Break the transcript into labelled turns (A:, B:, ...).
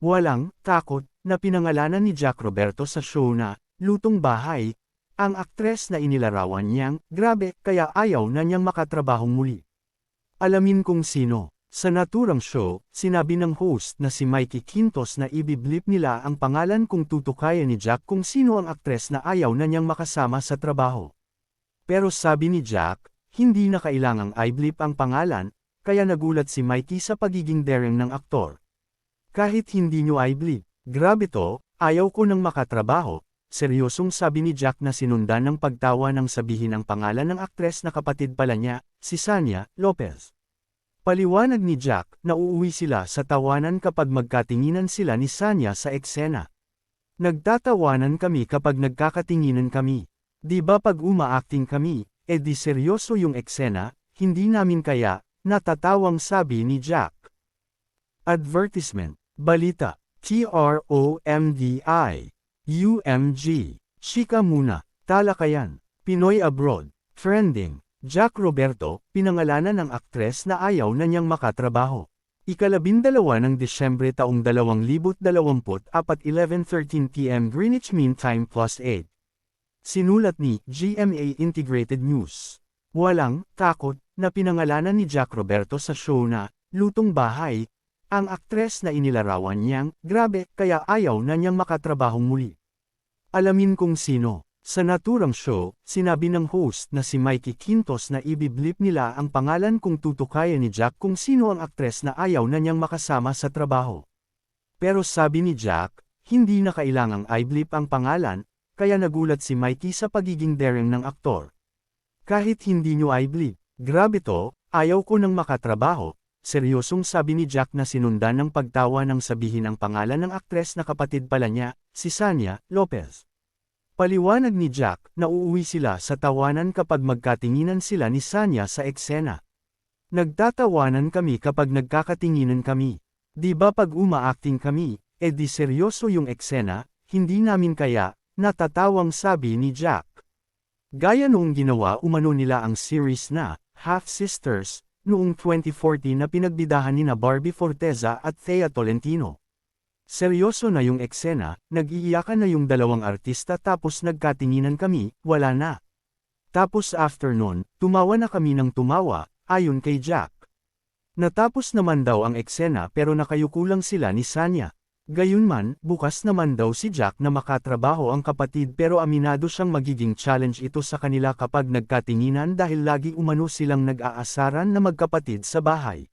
A: Walang takot na pinangalanan ni Jack Roberto sa show na Lutong Bahay, ang aktres na inilarawan niyang grabe kaya ayaw na niyang makatrabahong muli. Alamin kung sino. Sa naturang show, sinabi ng host na si Mikey Quintos na ibiblip nila ang pangalan kung tutukayan ni Jack kung sino ang aktres na ayaw na niyang makasama sa trabaho. Pero sabi ni Jack, hindi na kailangang i-blip ang pangalan, kaya nagulat si Mikey sa pagiging daring ng aktor. Kahit hindi nyo i-blip, grabe to, ayaw ko nang makatrabaho, seryosong sabi ni Jack na sinundan ng pagtawa ng sabihin ang pangalan ng aktres na kapatid pala niya, si Sanya Lopez. Paliwanag ni Jack na uuwi sila sa tawanan kapag magkatinginan sila ni Sanya sa eksena. Nagtatawanan kami kapag nagkakatinginan kami. Di ba pag umaacting kami, eh di seryoso yung eksena, hindi namin kaya, natatawang sabi ni Jack. Advertisement, Balita, TROMDI, UMG, Chika Muna, Talakayan, Pinoy Abroad, Trending, Jack Roberto, pinangalanan ng aktres na ayaw na niyang makatrabaho. Ikalabindalawa ng Desyembre taong 2024 11.13 p.m. Greenwich Mean Time plus 8. Sinulat ni GMA Integrated News. Walang takot na pinangalanan ni Jack Roberto sa show na Lutong Bahay, ang aktres na inilarawan niyang grabe kaya ayaw na niyang makatrabahong muli. Alamin kung sino. Sa naturang show, sinabi ng host na si Mikey Quintos na ibiblip nila ang pangalan kung tutukayan ni Jack kung sino ang aktres na ayaw na niyang makasama sa trabaho. Pero sabi ni Jack, hindi na kailangang i-blip ang pangalan, kaya nagulat si Mikey sa pagiging daring ng aktor. Kahit hindi nyo i-blip, grabe to, ayaw ko nang makatrabaho, seryosong sabi ni Jack na sinundan ng pagtawa ng sabihin ang pangalan ng aktres na kapatid pala niya, si Sanya Lopez. Paliwanag ni Jack na uuwi sila sa tawanan kapag magkatinginan sila ni Sanya sa eksena. Nagtatawanan kami kapag nagkakatinginan kami. Di ba pag umaacting kami, eh di seryoso yung eksena, hindi namin kaya, natatawang sabi ni Jack. Gaya noong ginawa umano nila ang series na Half Sisters, noong 2014 na pinagbidahan ni na Barbie Forteza at Thea Tolentino. Seryoso na yung eksena, nag-iiyakan na yung dalawang artista tapos nagkatinginan kami, wala na. Tapos after nun, tumawa na kami ng tumawa, ayon kay Jack. Natapos naman daw ang eksena pero nakayuko lang sila ni Sanya. Gayunman, bukas naman daw si Jack na makatrabaho ang kapatid pero aminado siyang magiging challenge ito sa kanila kapag nagkatinginan dahil lagi umano silang nag-aasaran na magkapatid sa bahay.